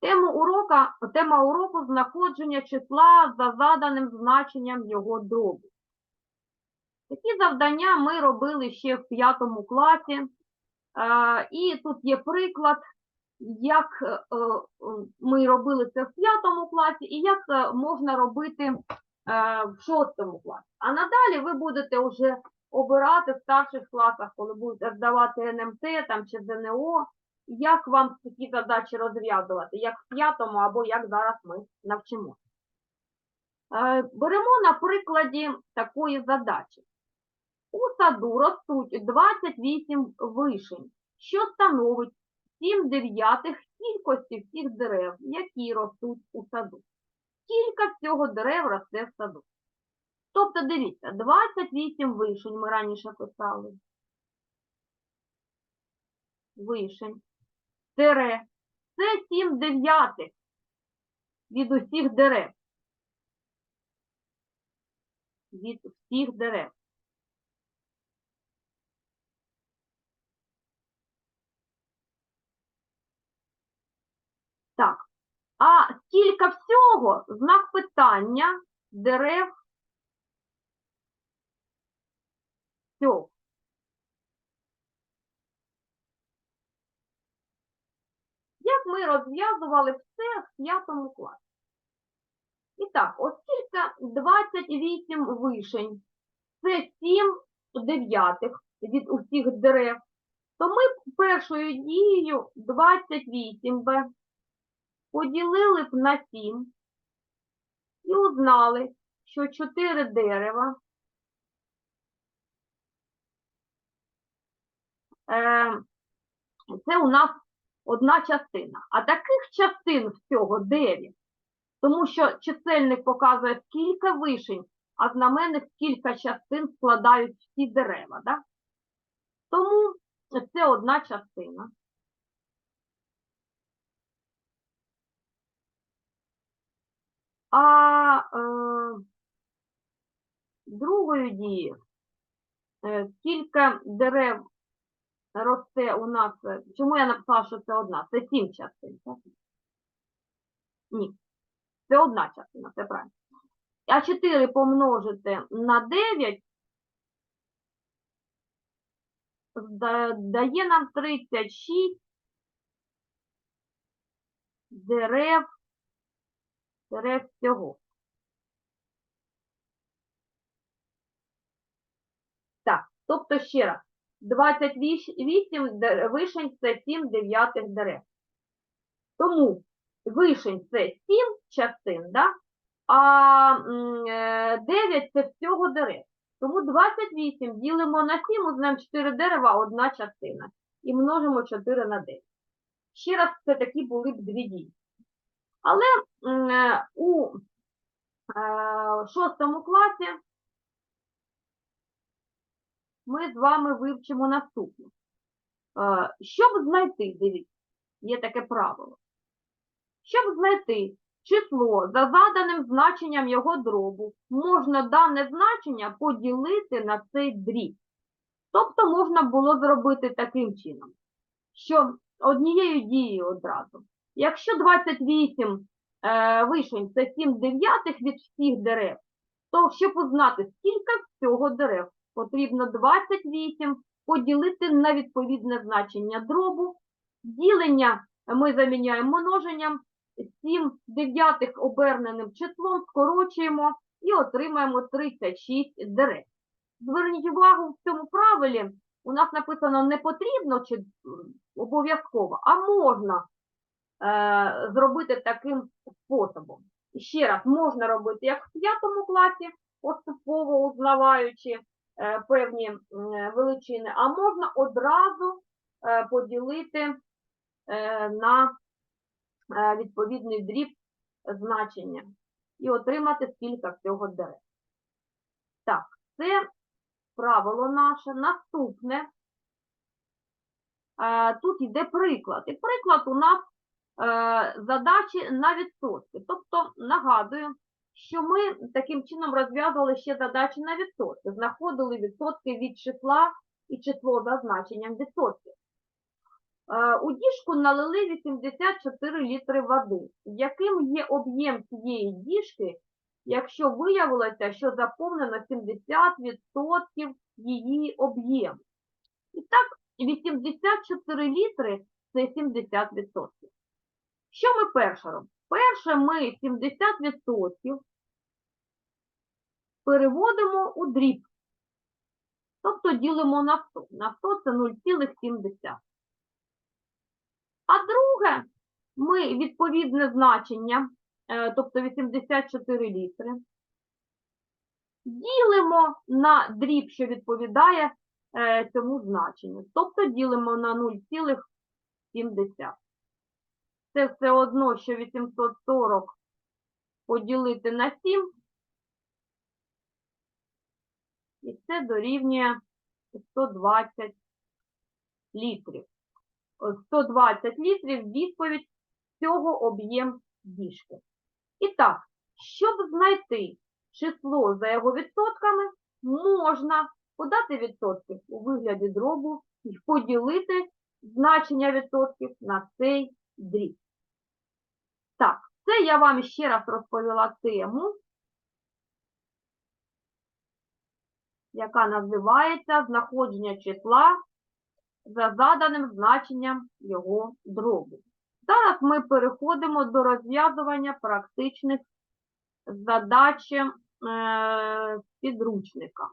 Тему урока, тема уроку знаходження числа за заданим значенням його дробу. Такі завдання ми робили ще в п'ятому класі. Е, І тут є приклад, як е, ми робили це в п'ятому класі і як е, можна робити в шостому класі. А надалі ви будете вже обирати в старших класах, коли будете здавати НМТ там, чи ЗНО, як вам такі задачі розв'язувати, як в п'ятому або як зараз ми навчимо. Е, Беремо на прикладі такої задачі. У саду ростуть 28 вишень, що становить 7 дев'ятих кількості всіх дерев, які ростуть у саду. Кілька всього дерев росте в саду. Тобто, дивіться, 28 вишень ми раніше писали. Вишень. Тере. Це 7 дев'ятих від усіх дерев. Від всіх дерев. Так. А скільки всього? Знак питання дерев всього. Як ми розв'язували все в п'ятому класі? І так, оскільки 28 вишень, це 7 дев'ятих від усіх дерев, то ми першою дією 28b поділили б на 7 і узнали, що 4 дерева е, це у нас одна частина. А таких частин всього 9, тому що чисельник показує скільки вишень, а знаменник скільки частин складають всі дерева. Да? Тому це одна частина. А е, другою дією, е, скільки дерев росте у нас, е, чому я написала, що це одна? Це сім частин. так? Ні, це одна частина, це правильно. А 4 помножити на 9 дає нам 36 дерев, дерев всього. Так, тобто ще раз. 28 вишень це 7 дев'ятих дерев. Тому вишень це 7 частин, да? а е, 9 це всього дерев. Тому 28 ділимо на 7, узнаємо 4 дерева, одна частина. І множимо 4 на 9. Ще раз, це такі були б дві дії. Але е, у е, шостому класі ми з вами вивчимо наступне. Е, Щоб знайти, дивіться, є таке правило. Щоб знайти число за заданим значенням його дробу, можна дане значення поділити на цей дріб. Тобто можна було зробити таким чином, що однією дією одразу. Якщо 28 е, вишень це 7 дев'ятих від всіх дерев, то щоб узнати, скільки всього дерев, потрібно 28 поділити на відповідне значення дробу. Ділення ми заміняємо множенням, 7 дев'ятих оберненим числом скорочуємо і отримаємо 36 дерев. Зверніть увагу, в цьому правилі у нас написано не потрібно чи обов'язково, а можна е, зробити таким способом. Ще раз, можна робити як в п'ятому класі, поступово узнаваючи певні величини, а можна одразу е, поділити е, на е, відповідний дріб значення і отримати скільки всього дерев. Так, це правило наше. Наступне. Е, Тут йде приклад. І приклад у нас е, задачі на відсотки. Тобто, нагадую, що ми таким чином розв'язували ще задачі на відсотки. Знаходили відсотки від числа і число за значенням відсотків. Е, У діжку налили 84 літри води. Яким є об'єм цієї діжки, якщо виявилося, що заповнено 70% її об'єму? І так, 84 літри – це 70%. Що ми перше робимо? Перше ми 70% переводимо у дріб. Тобто ділимо на 100. На 100 це 0,7. А друге, ми відповідне значення, е, тобто 84 літри, ділимо на дріб, що відповідає е, цьому значенню. Тобто ділимо на 0,7. Це все одно, що 840 поділити на 7. І це дорівнює 120 літрів. 120 літрів відповідь цього об'єм діжки. І так, щоб знайти число за його відсотками, можна подати відсотки у вигляді дробу і поділити значення відсотків на цей дріб. Так, це я вам ще раз розповіла тему, яка називається знаходження числа за заданим значенням його дробу. Зараз ми переходимо до розв'язування практичних задач е, підручника.